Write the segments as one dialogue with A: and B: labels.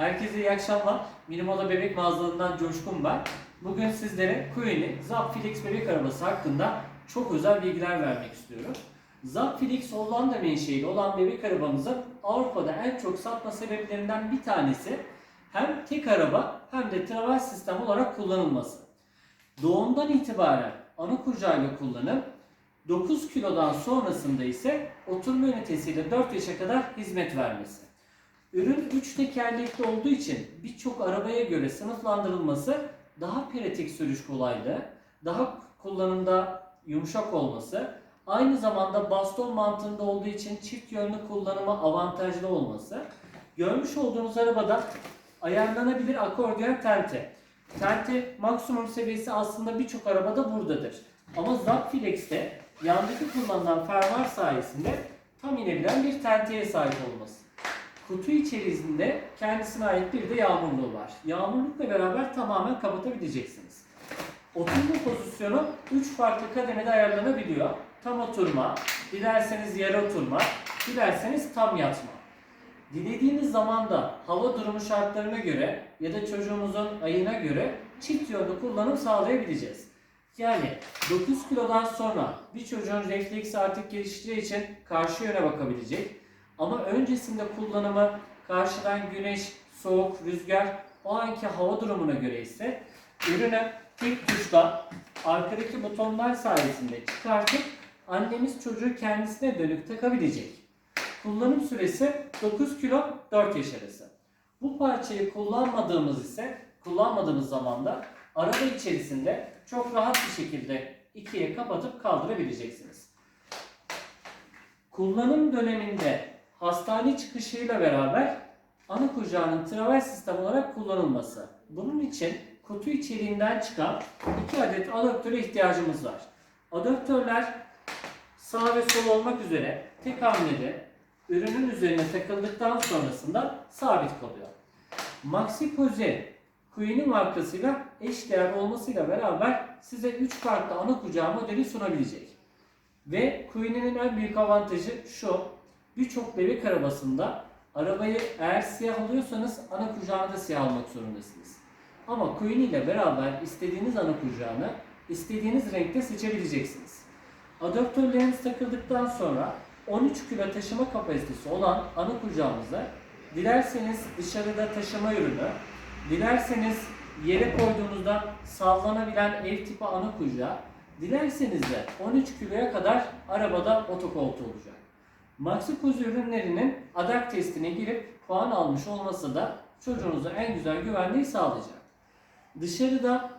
A: Herkese iyi akşamlar. Minimoda Bebek Mağazalığından Coşkun ben. Bugün sizlere Kueni Zapfilix bebek arabası hakkında çok özel bilgiler vermek istiyorum. Zapfilix Hollanda menşeili olan bebek arabamızın Avrupa'da en çok satma sebeplerinden bir tanesi hem tek araba hem de travel sistem olarak kullanılması. Doğumdan itibaren ana kucağıyla kullanım, 9 kilodan sonrasında ise oturma ünitesiyle 4 yaşa kadar hizmet vermesi. Ürün 3 tekerlekli olduğu için birçok arabaya göre sınıflandırılması daha pratik sürüş kolaylığı, daha kullanımda yumuşak olması, aynı zamanda baston mantığında olduğu için çift yönlü kullanıma avantajlı olması, görmüş olduğunuz arabada ayarlanabilir akordeon tente. Tente maksimum seviyesi aslında birçok arabada buradadır. Ama Zapfilex'te yandaki kullanılan fermuar sayesinde tam inebilen bir tenteye sahip olması. Kutu içerisinde kendisine ait bir de yağmurluğu var. Yağmurlukla beraber tamamen kapatabileceksiniz. Oturma pozisyonu 3 farklı kademede ayarlanabiliyor. Tam oturma, dilerseniz yarı oturma, dilerseniz tam yatma. Dilediğiniz zamanda hava durumu şartlarına göre ya da çocuğumuzun ayına göre çift yönlü kullanım sağlayabileceğiz. Yani 9 kilodan sonra bir çocuğun refleksi artık gelişeceği için karşı yöne bakabilecek. Ama öncesinde kullanımı karşıdan güneş, soğuk, rüzgar o anki hava durumuna göre ise ürünü tek tuşla arkadaki butonlar sayesinde çıkartıp annemiz çocuğu kendisine dönük takabilecek. Kullanım süresi 9 kilo 4 yaş arası. Bu parçayı kullanmadığımız ise kullanmadığımız zamanda araba içerisinde çok rahat bir şekilde ikiye kapatıp kaldırabileceksiniz. Kullanım döneminde hastane çıkışıyla beraber ana kucağının travel sistem olarak kullanılması. Bunun için kutu içeriğinden çıkan iki adet adaptöre ihtiyacımız var. Adaptörler sağ ve sol olmak üzere tek hamlede ürünün üzerine takıldıktan sonrasında sabit kalıyor. Maxi Pose Queen'in markasıyla eşdeğer olmasıyla beraber size 3 farklı ana kucağı modeli sunabilecek. Ve Queen'in en büyük avantajı şu. Birçok bebek arabasında arabayı eğer siyah alıyorsanız ana kucağını da siyah almak zorundasınız. Ama Queen ile beraber istediğiniz ana kucağını istediğiniz renkte seçebileceksiniz. Adaptörleriniz takıldıktan sonra 13 kilo taşıma kapasitesi olan ana kucağımıza dilerseniz dışarıda taşıma ürünü, dilerseniz yere koyduğunuzda sallanabilen ev tipi ana kucağı, dilerseniz de 13 kiloya kadar arabada otokoltuğu olacak. Maxi Kuzu ürünlerinin adak testine girip puan almış olması da çocuğunuza en güzel güvenliği sağlayacak. Dışarıda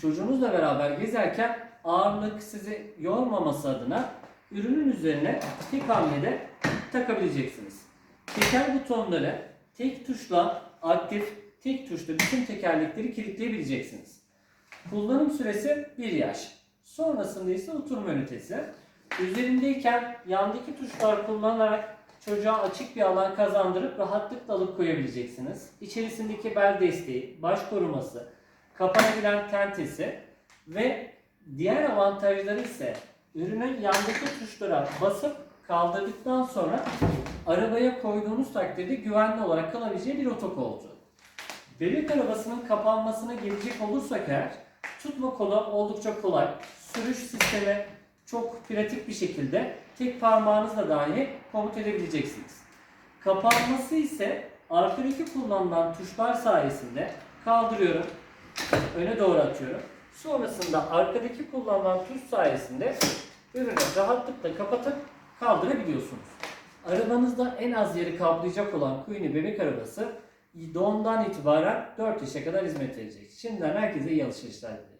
A: çocuğunuzla beraber gezerken ağırlık sizi yormaması adına ürünün üzerine tek hamlede takabileceksiniz. Teker butonları tek tuşla aktif, tek tuşla bütün tekerlekleri kilitleyebileceksiniz. Kullanım süresi 1 yaş. Sonrasında ise oturma ünitesi. Üzerindeyken yandaki tuşlar kullanarak çocuğa açık bir alan kazandırıp rahatlıkla alıp koyabileceksiniz. İçerisindeki bel desteği, baş koruması, kapanabilen tentesi ve diğer avantajları ise ürünün yandaki tuşlara basıp kaldırdıktan sonra arabaya koyduğunuz takdirde güvenli olarak kalabileceği bir otokoltuğu. Bebek arabasının kapanmasına gelecek olursak eğer tutma kolu oldukça kolay. Sürüş sistemi çok pratik bir şekilde tek parmağınızla dahi komut edebileceksiniz. Kapanması ise arkadaki kullanılan tuşlar sayesinde kaldırıyorum, öne doğru atıyorum. Sonrasında arkadaki kullanılan tuş sayesinde ürünü rahatlıkla kapatıp kaldırabiliyorsunuz. Arabanızda en az yeri kaplayacak olan Queenie bebek arabası doğumdan itibaren 4 yaşa kadar hizmet verecek. Şimdiden herkese iyi alışverişler dileriz.